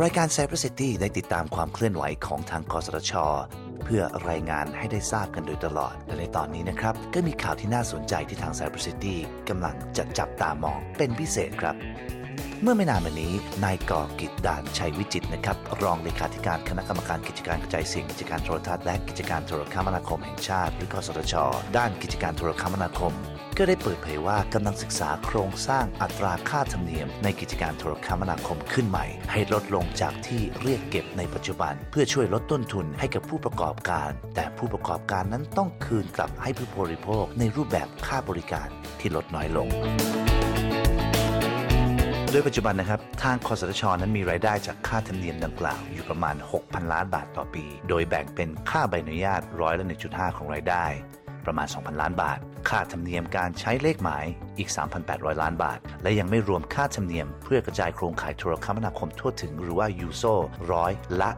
รายการ Cyber City ได้ติดตามความเคลื่อนไหวของทางกสทช เพื่อรายงานให้ได้ทราบกันโดยตลอด และในตอนนี้นะครับ ก็มีข่าวที่น่าสนใจที่ทาง Cyber City กำลังจะจับตามองเป็นพิเศษครับ เมื่อไม่นานมานี้ นายก่อกิจดานชัยวิจิตนะครับ รองเลขาธิการคณะกรรมการกิจการกระจายเสียงกิจการโทรทัศน์และกิจการโทรคมนาคมแห่งชาติหรือกสทช ด้านกิจการโทรคมนาคม ก็ได้เปิดเผยว่ากำลังศึกษาโครงสร้างอัตราค่าธรรมเนียม ในกิจการโทรคมนาคมขึ้นใหม่ ให้ลดลงจากที่เรียกเก็บในปัจจุบัน เพื่อช่วยลดต้นทุนให้กับผู้ประกอบการ แต่ผู้ประกอบการนั้นต้องคืนกลับให้ผู้บริโภคในรูปแบบค่าบริการที่ลดน้อยลงโดยปัจจุบันนะครับ ทางคอสทชนั้นมีรายได้จากค่าธรรมเนียมดังกล่าวอยู่ประมาณ 6,000 ล้านบาทต่อปี โดยแบ่งเป็นค่าใบอนุญาตร้อยละ1.5 ของรายได้ ประมาณ 2,000 ล้านบาท ค่าธรรมเนียมการใช้เลขหมายอีก 3,800 ล้านบาท และยังไม่รวมค่าธรรมเนียมเพื่อกระจายโครงข่ายโทรคมนาคมทั่วถึงหรือว่ายูโซร้อยละ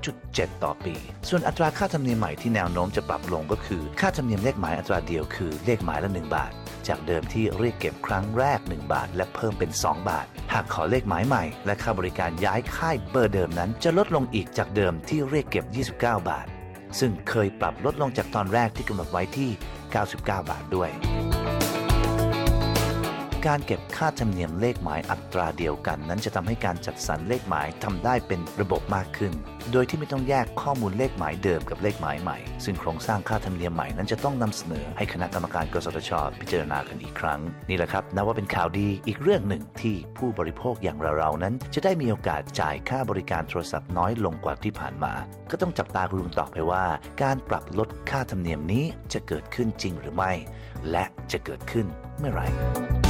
3.7 ต่อปี ส่วนอัตราค่าธรรมเนียมใหม่ที่แนวโน้มจะปรับลงก็คือค่าธรรมเนียมเลขหมายอัตราเดียวคือเลขหมายละ 1 บาท จากเดิมที่เรียกเก็บครั้งแรก 1 บาท และเพิ่มเป็น 2 บาท หากขอเลขหมายใหม่ และค่าบริการย้ายค่ายเบอร์เดิมนั้น จะลดลงอีกจากเดิมที่เรียกเก็บ 29 บาท ซึ่งเคยปรับลดลงจากตอนแรกที่กำหนดไว้ที่ 99 บาทด้วย การเก็บค่าธรรมเนียมเลขหมายอัตราเดียวกัน นั้นจะทำให้การจัดสรรเลขหมายทำได้เป็นระบบมากขึ้น โดยที่ไม่ต้องแยกข้อมูลเลขหมายเดิมกับเลขหมายใหม่ ซึ่งโครงสร้างค่าธรรมเนียมใหม่นั้นจะต้องนำเสนอให้คณะกรรมการกสทช พิจารณากันอีกครั้ง นี่แหละครับนับว่าเป็นข่าวดีอีกเรื่องหนึ่งที่ผู้บริโภคอย่างเราๆนั้น จะได้มีโอกาสจ่ายค่าบริการโทรศัพท์น้อยลงกว่าที่ผ่านมา ก็ต้องจับตาดูต่อไปว่า การปรับลดค่าธรรมเนียมนี้จะเกิดขึ้นจริงหรือไม่ และจะเกิดขึ้นเมื่อไหร่